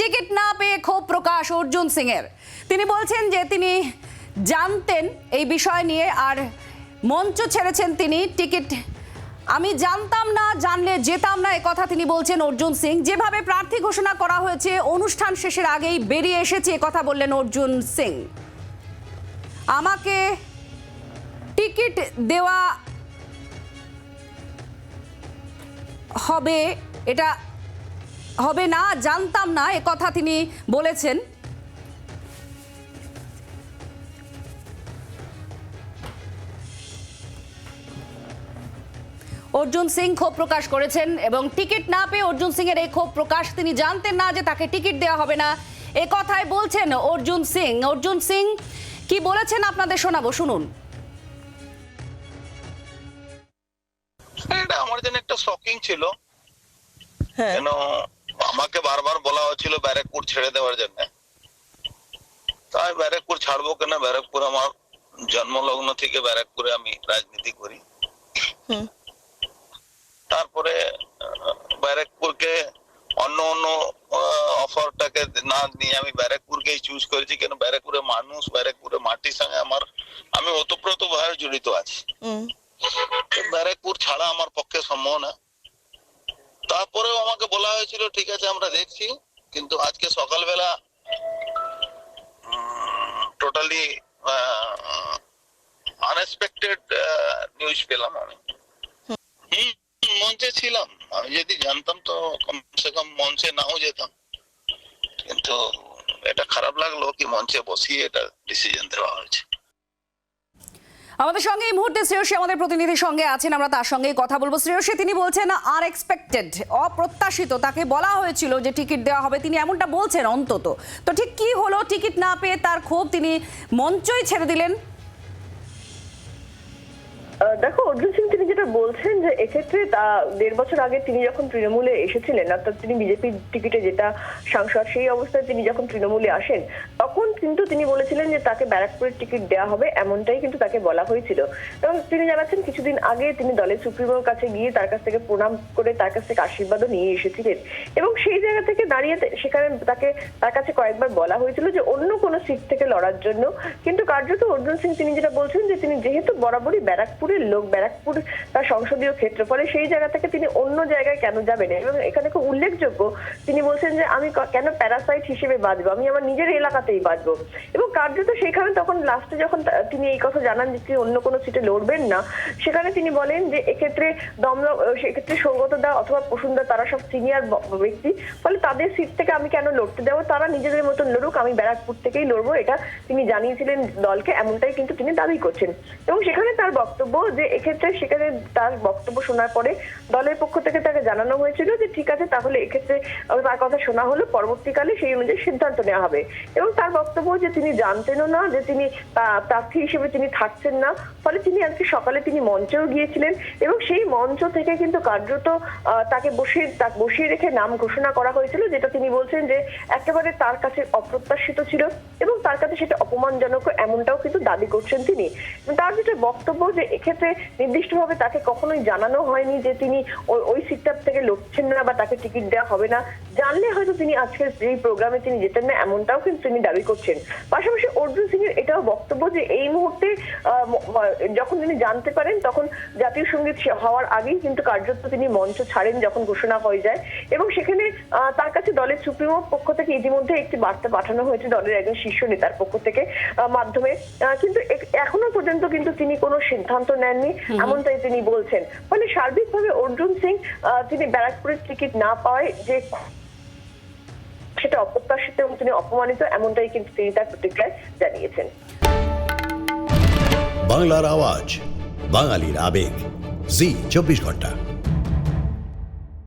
Ticket না পেয়ে ক্ষোভ প্রকাশ অর্জুন সিং এর তিনি বলছেন যে তিনি জানতেন এই বিষয় নিয়ে আর মঞ্চ ছেড়েছেন তিনি টিকিট। আমি জানতাম না, জানলে যেতাম না কথা তিনি বলছেন অর্জুন সিং। যেভাবে প্রার্থী ঘোষণা করা হয়েছে, অনুষ্ঠান শেষের আগেই বেরিয়ে এসেছে কথা বললেন অর্জুন সিং। আমাকে টিকিট দেওয়া হবে, এটা হবে না জানতাম না এ কথা তিনি বলেছেন। অর্জুন সিং ক্ষোভ প্রকাশ করেছেন এবং টিকিট না পেয়ে অর্জুন সিং এর এই ক্ষোভ প্রকাশ তিনি জানতেন না যে তাকে টিকিট দেওয়া হবে না। এ কথাই বলছেন অর্জুন সিং। অর্জুন সিং কি বলেছেন আপনাদের শোনাবো? শুনুন। এটা আমার জন্য একটা শকিং ছিল। হ্যাঁ। আমাকে বারবার বলা হচ্ছিল ব্যারাকপুর ছেড়ে দেওয়ার জন্য। তাই ব্যারাকপুর ছাড়বো কেন? ব্যারাকপুর আমার জন্মলগ্ন থেকে ব্যারাকপুরে আমি রাজনীতি করি। তারপরে ব্যারাকপুরকে অন্য অন্য অফারটাকে না নিয়ে আমি ব্যারাকপুরকেই চুজ করেছি। কেন? ব্যারাকপুরের মানুষ ব্যারাকপুরের মাটির সঙ্গে আমার আমি ওতপ্রোত ভাবে জড়িত আছি। ব্যারাকপুর ছাড়া আমার পক্ষে সম্ভব না। তারপরেও আমাকে বলা হয়েছিল, ঠিক আছে, আমরা দেখছি। কিন্তু আজকে সকালবেলা টোটালি আনএক্সপেক্টেড নিউজ পেলাম আমি। মঞ্চে ছিলাম। আমি যদি জানতাম তো কমসে কম মঞ্চে নাও যেতাম। কিন্তু এটা খারাপ লাগল কি মঞ্চে বসিয়ে এটা ডিসিশন দেওয়া হয়েছে। আমাদের সঙ্গে এই মুহূর্তে শ্রেয়সী আমাদের প্রতিনিধির সঙ্গে আছেন, আমরা তার সঙ্গে কথা বলব। শ্রেয়সী, তিনি বলছেন আনএক্সপেক্টেড অপ্রত্যাশিত। তাকে বলা হয়েছিল যে টিকিট দেওয়া হবে, তিনি এমনটা বলছেন অন্তত। তো ঠিক কি হলো? টিকিট না পেয়ে তার ক্ষোভ তিনি মঞ্চই ছেড়ে দিলেন। দেখো, অর্জুন সিং, তিনি যেটা বলছেন যে এক্ষেত্রে তা দেড় বছর আগে তিনি যখন তৃণমূলে এসেছিলেন, অর্থাৎ তিনি বিজেপির টিকিটে যেটা সাংসদ, সেই অবস্থায় তিনি যখন তৃণমূলে আসেন, তখন কিন্তু তিনি বলেছিলেন যে তাকে ব্যারাকপুরের টিকিট দেওয়া হবে, এমনটাই কিন্তু তাকে বলা হয়েছিল। এবং তিনি জানাচ্ছেন, কিছুদিন আগে তিনি দলের সুপ্রিমোর কাছে গিয়ে তার কাছ থেকে প্রণাম করে তার কাছ থেকে আশীর্বাদও নিয়ে এসেছিলেন। এবং সেই জায়গা থেকে দাঁড়িয়ে সেখানে তাকে তার কাছে কয়েকবার বলা হয়েছিল যে অন্য কোনো সিট থেকে লড়ার জন্য। কিন্তু কার্যত অর্জুন সিং, তিনি যেটা বলছেন যে তিনি যেহেতু বরাবরই ব্যারাকপুরের লোক ব্যারাকপুর তার সংসদীয় ক্ষেত্র ফলে সেই জায়গা থেকে তিনি অন্য জায়গায় কেন যাবেন? এবং এখানে খুব উল্লেখযোগ্য তিনি বলছেন যে আমি কেন প্যারাসাইট হিসেবে বাঁচবো? আমি আমার নিজের এলাকাতেই বাঁচবো। এবং কার্যত সেখানে তখন লাস্টে যখন তিনি এই কথা জানান যে তিনি অন্য কোনো সিটে লড়বেন না সেখানে তিনি বলেন যে এক্ষেত্রে আহ, সেক্ষেত্রে সৌগত দা অথবা প্রসুন্দা তারা সব সিনিয়র ব্যক্তি। ফলে তাদের সিট থেকে আমি কেন লড়তে দেবো? তারা নিজেদের মতন লড়ুক আমি ব্যারাকপুর থেকেই লড়বো এটা তিনি জানিয়েছিলেন দলকে এমনটাই কিন্তু তিনি দাবি করছেন। এবং সেখানে তার বক্তব্য যে এক্ষেত্রে সেখানে তার বক্তব্য শোনার পরে দলের পক্ষ থেকে তাকে জানানো হয়েছিল যে ঠিক আছে, তাহলে এক্ষেত্রে তার কথা শোনা হলো, পরবর্তীকালে সেই অনুযায়ী সিদ্ধান্ত নেওয়া হবে। এবং তার বক্তব্য যে তিনি জানতেনও না, যে তিনি প্রার্থী হিসেবে তিনি থাকছেন না, ফলে তিনি আজকে সকালে তিনি মঞ্চেও গিয়েছিলেন এবং সেই মঞ্চ থেকে কিন্তু কার্যত তাকে বসিয়ে তাকে বসিয়ে রেখে নাম ঘোষণা করা হয়েছিল, যেটা তিনি বলছেন যে একেবারে তার কাছে অপ্রত্যাশিত ছিল এবং তার কাছে সেটা অপমানজনক এমনটাও কিন্তু দাবি করছেন তিনি। তার যেটা বক্তব্য যে এক্ষেত্রে নির্দিষ্টভাবে তাকে কখনোই জানানো হয়নি যে তিনি ওই- সিটটা থেকে লড়ছেন না বা তাকে টিকিট দেওয়া হবে না। জানলে হয়তো তিনি আজকের এই প্রোগ্রামে তিনি যেতেন না, এমনটাও কিন্তু তিনি দাবি করছেন। পাশাপাশি অর্জুন সিং এর এটাও বক্তব্য যে এই মুহূর্তে যখন তিনি জানতে পারেন, তখন জাতীয় সংগীত হওয়ার আগেই কিন্তু কার্যত তিনি মঞ্চ ছাড়েন যখন ঘোষণা হয়ে যায়। এবং সেখানে তার কাছে দলের সুপ্রিমো পক্ষ থেকে ইতিমধ্যে একটি বার্তা পাঠানো হয়েছে দলের একজন শীর্ষ নেতার পক্ষ থেকে মাধ্যমে। কিন্তু এখনও পর্যন্ত কিন্তু তিনি কোনো সিদ্ধান্ত নেননি এমনটাই তিনি বলছেন। ফলে সার্বিকভাবে অর্জুন সিং তিনি ব্যারাকপুরের টিকিট না পাওয়ায় যে সেটা অপ্রত্যাশিত এবং তিনি অপমানিত এমনটাই কিন্তু তিনি তার প্রতিক্রিয়ায় জানিয়েছেন। বাংলার আওয়াজ বাঙালির আবেগ। জি চব্বিশ ঘণ্টা।